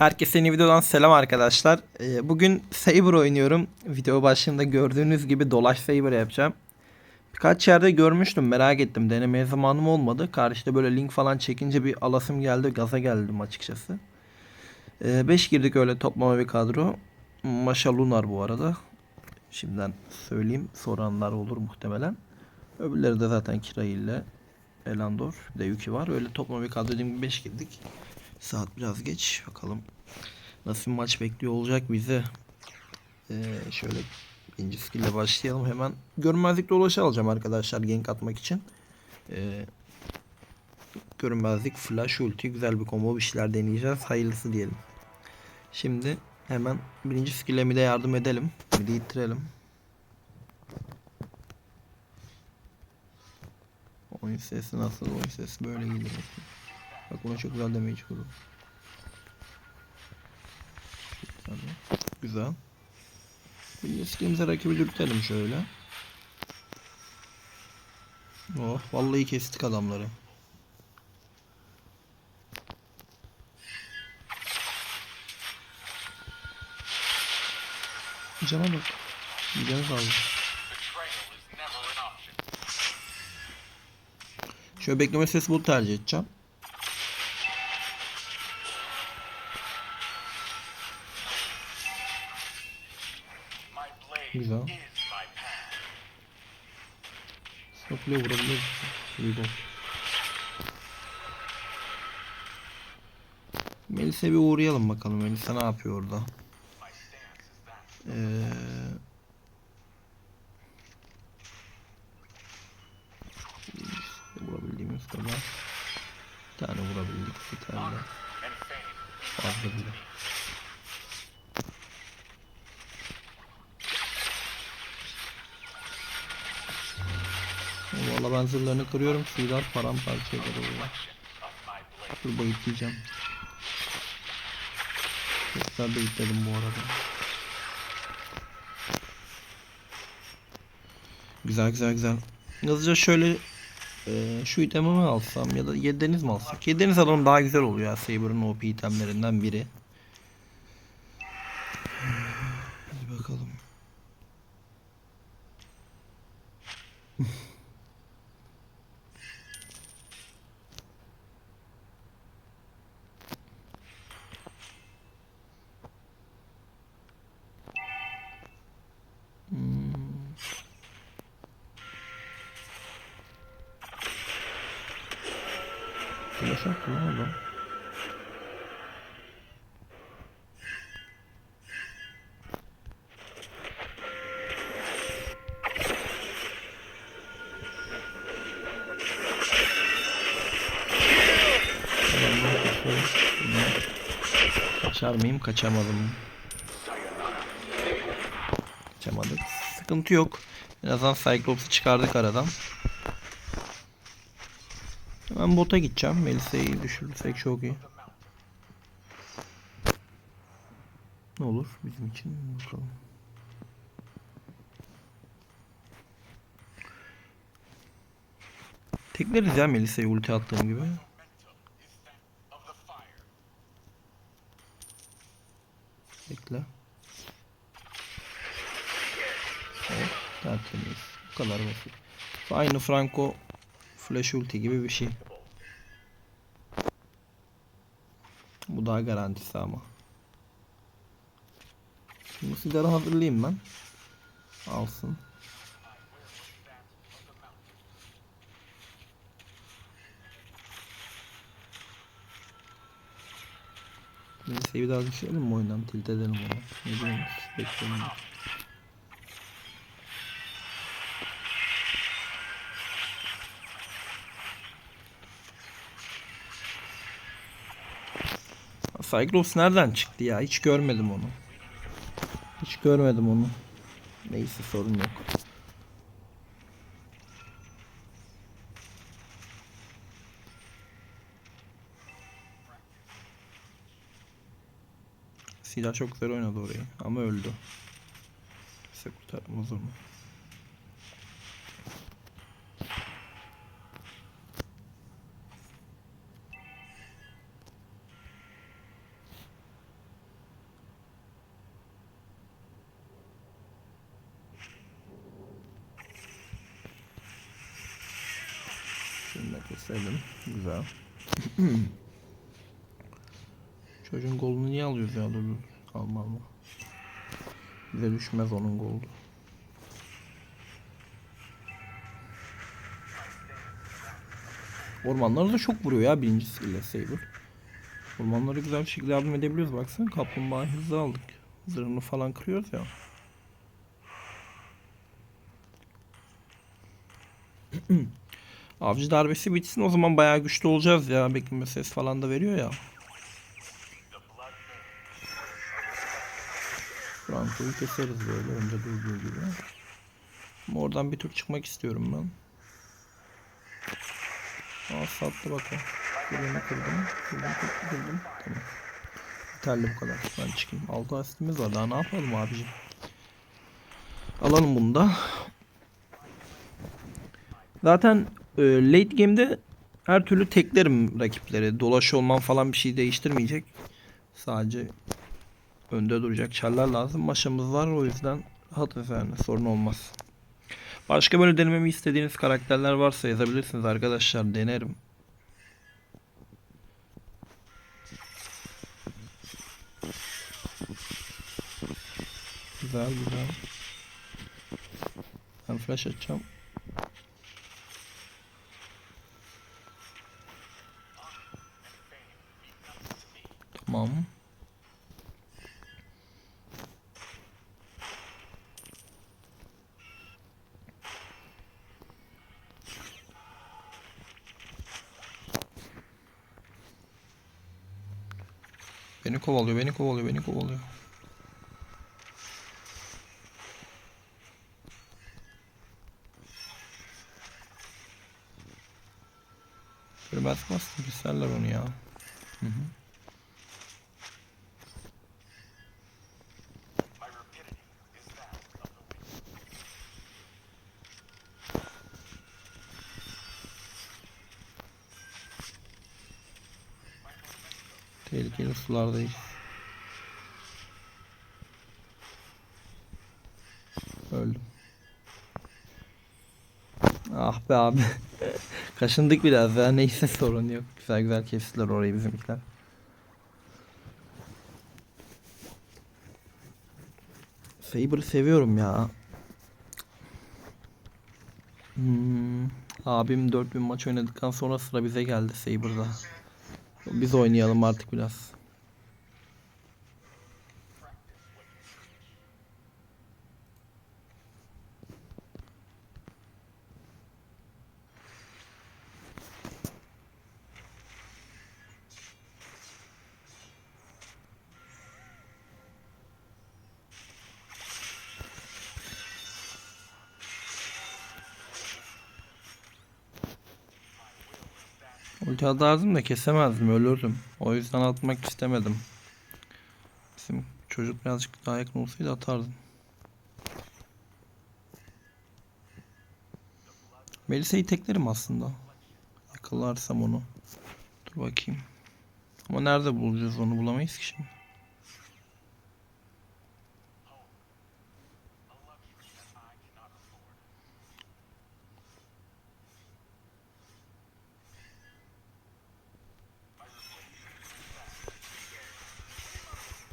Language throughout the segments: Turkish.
Herkese yeni videodan selam arkadaşlar. Ee, bugün Saber oynuyorum. Video başlığında gördüğünüz gibi dolaş Saber yapacağım. Birkaç yerde görmüştüm merak ettim. Denemeye zamanım olmadı. Karşıda böyle link falan çekince bir alasım geldi. Gaza geldim açıkçası. 5 girdik öyle toplama bir kadro. Maşa Lunar bu arada. Şimdiden söyleyeyim. Soranlar olur muhtemelen. Öbürleri de zaten Kira ile Elandor. Bir de Yuki var. Öyle toplama bir kadro dediğim gibi 5 girdik. Saat biraz geç. Bakalım nasıl bir maç bekliyor olacak bizi. Ee, şöyle birinci skill ile başlayalım. Hemen görünmezlik dolaşı alacağım arkadaşlar gank atmak için. Ee, görünmezlik, flash, ulti güzel bir combo bir şeyler deneyeceğiz. Hayırlısı diyelim. Şimdi hemen birinci skill'e mid'e yardım edelim. Mid'i ittirelim. Oyun sesi nasıl? Oyun sesi böyle gidiyor. Bak buna çok güzel damage vurur. Güzel. Bir skillimize rakibi dürtelim şöyle. Oh vallahi kestik adamları. Cana bak. Canı kaldı. Şöyle bekleme sesi bu tercih edeceğim. Stopla vurabilir. Güzel. Melis'e bir uğrayalım bakalım. Melisa ne yapıyor orada? Ee, vurabildiğimiz kadar. Bir tane vurabildik. Bir tane. Fazla bile. Valla ben zırhlarını kırıyorum. Sular paramparça eder orada. Dur bayıtlayacağım. Güzel bayıtladım bu arada. Güzel güzel güzel. Hızlıca şöyle e, şu itemi mi alsam ya da yedeniz mi alsak? Yedeniz alalım daha güzel oluyor ya. Saber'ın OP itemlerinden biri. Hadi bakalım. Hmm. Flash attı lan adam. Kaçar mıyım? Kaçamadım. Kaçamadık. Sıkıntı yok. En azından Cyclops'u çıkardık aradan. Hemen bota gideceğim. Melisa'yı düşürürsek çok iyi. Ne olur bizim için bakalım. Tekleriz ya Melisa'yı ulti attığım gibi. Bekle. Evet, tertemiz. Bu kadar basit. Aynı Franco Flash ulti gibi bir şey. Bu daha garantisi ama. Şimdi sigara hazırlayayım ben. Alsın. Neyse bir daha düşürelim mi oyundan? Tilt edelim onu. Ne diyorsunuz? Bekleyin. Cyclops nereden çıktı ya? Hiç görmedim onu. Hiç görmedim onu. Neyse sorun yok. Silah çok güzel oynadı orayı ama öldü. Kimse kurtaramaz onu. Keselim. Güzel. Çocuğun golünü niye alıyoruz ya? Dur dur. Alma alma. Bize düşmez onun golü. Ormanları da çok vuruyor ya birinci skill'le Saber. Ormanları güzel bir şekilde yardım edebiliyoruz baksana. Kaplumbağa hızlı aldık. Zırhını falan kırıyoruz ya. Avcı darbesi bitsin o zaman bayağı güçlü olacağız ya. Bekleme ses falan da veriyor ya. Franco'yu keseriz böyle önce durduğu gibi. Ama oradan bir tur çıkmak istiyorum ben. Aa sattı bak o. Birini kırdım. Kırdım kırdım kırdım. Tamam. Yeterli bu kadar. Ben çıkayım. 6 asistimiz var. Daha ne yapalım abicim? Alalım bunu da. Zaten e, late game'de her türlü teklerim rakipleri. Dolaş olman falan bir şey değiştirmeyecek. Sadece önde duracak çarlar lazım. Maşamız var o yüzden rahatız yani sorun olmaz. Başka böyle denememi istediğiniz karakterler varsa yazabilirsiniz arkadaşlar denerim. Güzel güzel. Ben flash açacağım. Tamam. Beni kovalıyor, beni kovalıyor, beni kovalıyor. Görmez bastım, keserler onu ya. Hı hı. Tehlikeli sulardayız. Öldüm. Ah be abi. Kaşındık biraz ya. Neyse sorun yok. Güzel güzel kestiler orayı bizimkiler. Saber'ı seviyorum ya. Hmm. Abim 4000 maç oynadıktan sonra sıra bize geldi Saber'da. Biz oynayalım artık biraz. Ulti atardım da kesemezdim ölürdüm. O yüzden atmak istemedim. Bizim çocuk birazcık daha yakın olsaydı atardım. Melisa'yı teklerim aslında. Yakalarsam onu. Dur bakayım. Ama nerede bulacağız onu bulamayız ki şimdi.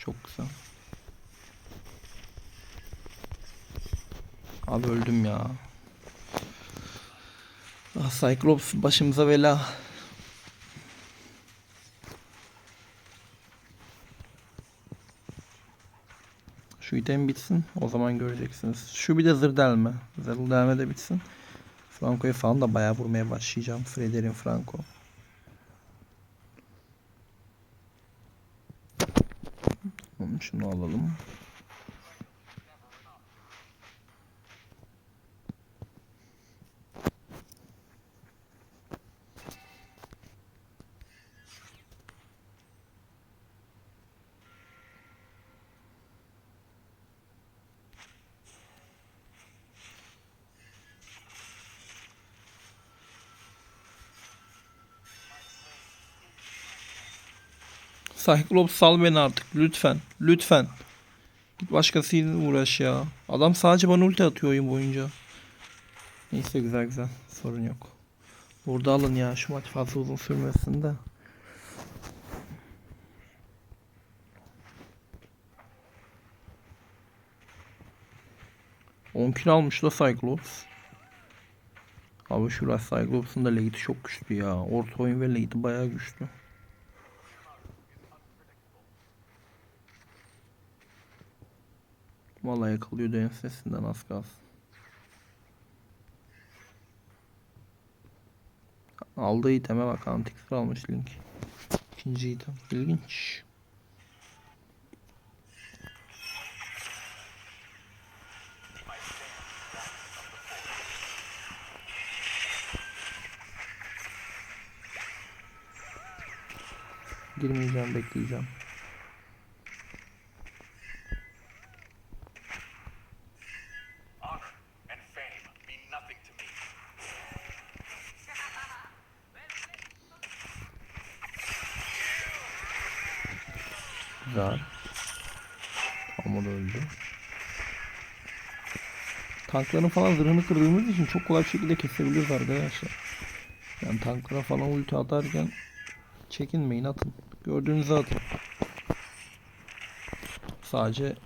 Çok güzel. Abi öldüm ya. Ah Cyclops başımıza bela. Şu item bitsin. O zaman göreceksiniz. Şu bir de zır delme. Zır de bitsin. Franco'ya falan da bayağı vurmaya başlayacağım. Frederick Franco. Tamam, Şunu alalım. Cyclops sal beni artık lütfen. Lütfen. Git başkasıyla uğraş ya. Adam sadece bana ulti atıyor oyun boyunca. Neyse güzel güzel. Sorun yok. Burada alın ya şu maç fazla uzun sürmesin de. On kilo almış da Cyclops. Abi şurası Cyclops'un da late'i çok güçlü ya. Orta oyun ve late'i bayağı güçlü. Vallahi yakalıyordu ensesinden az kalsın. Aldığı iteme bak antik sıra almış Link. İkinci item. İlginç. Girmeyeceğim bekleyeceğim. Güzel. Ama da öldü. Tankların falan zırhını kırdığımız için çok kolay bir şekilde kesebiliyoruz arkadaşlar. Yani tanklara falan ulti atarken çekinmeyin atın. Gördüğünüzü atın. Sadece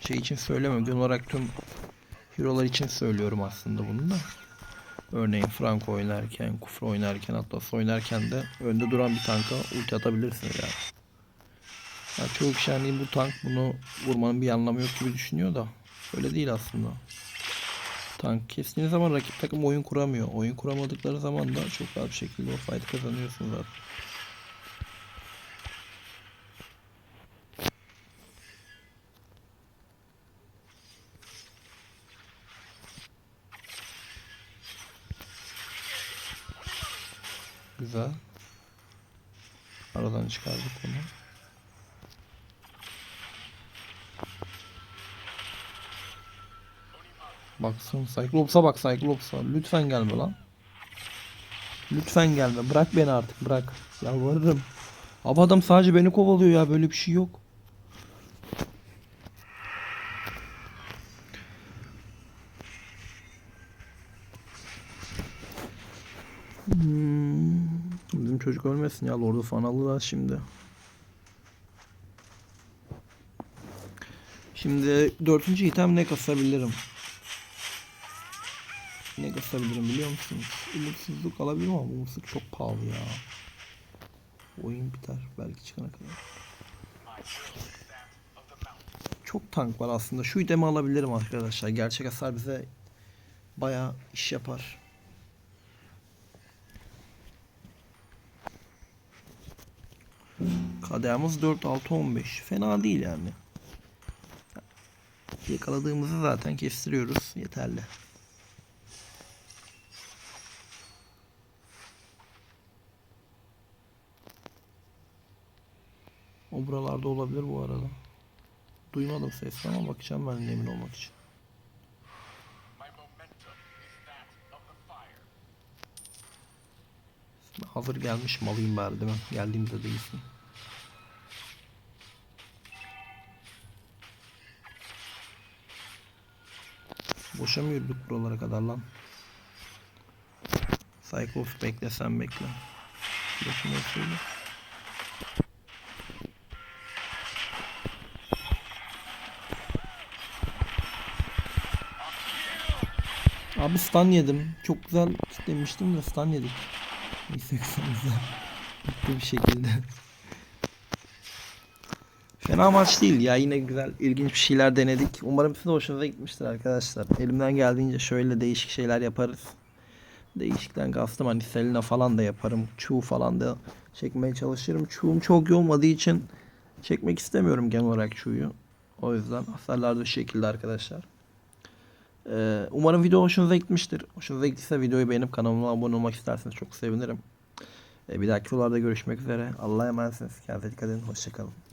şey için söylemiyorum. Genel olarak tüm hero'lar için söylüyorum aslında bunu da. Örneğin Franco oynarken, Kufra oynarken, Atlas oynarken de önde duran bir tanka ulti atabilirsiniz yani. Ya çoğu kişi hani bu tank bunu vurmanın bir anlamı yok gibi düşünüyor da öyle değil aslında. Tank kestiğiniz zaman rakip takım oyun kuramıyor. Oyun kuramadıkları zaman da çok rahat bir şekilde o fight kazanıyorsunuz zaten. Güzel. Aradan çıkardık onu. Baksın Cyclops'a bak Cyclops'a. Lütfen gelme lan. Lütfen gelme. Bırak beni artık bırak. Yalvarırım. Abi adam sadece beni kovalıyor ya. Böyle bir şey yok. Hmm. Bizim çocuk ölmesin ya. Lord'u falan alırlar şimdi. Şimdi dördüncü item ne kasabilirim? Ne kasabilirim biliyor musunuz? Umutsuzluk alabilirim ama umutsuzluk çok pahalı ya. Oyun biter belki çıkana kadar. Çok tank var aslında. Şu itemi alabilirim arkadaşlar. Gerçek hasar bize bayağı iş yapar. KDA'mız 4 6 15. Fena değil yani. Yakaladığımızı zaten kestiriyoruz. Yeterli. O buralarda olabilir bu arada. Duymadım sesini ama bakacağım ben emin olmak için. Hazır gelmişim alayım bari değil mi? Geldiğimde değilsin. Boşa mı yürüdük buralara kadar lan? Cyclops bekle sen bekle. Flash'ını söyle. Abi stun yedim. Çok güzel demiştim de stun yedik. Neyse kısamızda. Bitti bir şekilde. Fena maç değil ya. Yine güzel, ilginç bir şeyler denedik. Umarım size hoşunuza gitmiştir arkadaşlar. Elimden geldiğince şöyle değişik şeyler yaparız. Değişikten kastım hani Selena falan da yaparım. Chu falan da çekmeye çalışırım. Chu'um çok iyi olmadığı için çekmek istemiyorum genel olarak Chu'yu. O yüzden hasarlar da şekilde arkadaşlar. Ee, umarım video hoşunuza gitmiştir. Hoşunuza gittiyse videoyu beğenip kanalıma abone olmak isterseniz çok sevinirim. Ee, bir dahaki videolarda görüşmek üzere. Allah'a emanetsiniz. Kendinize dikkat edin. Hoşçakalın.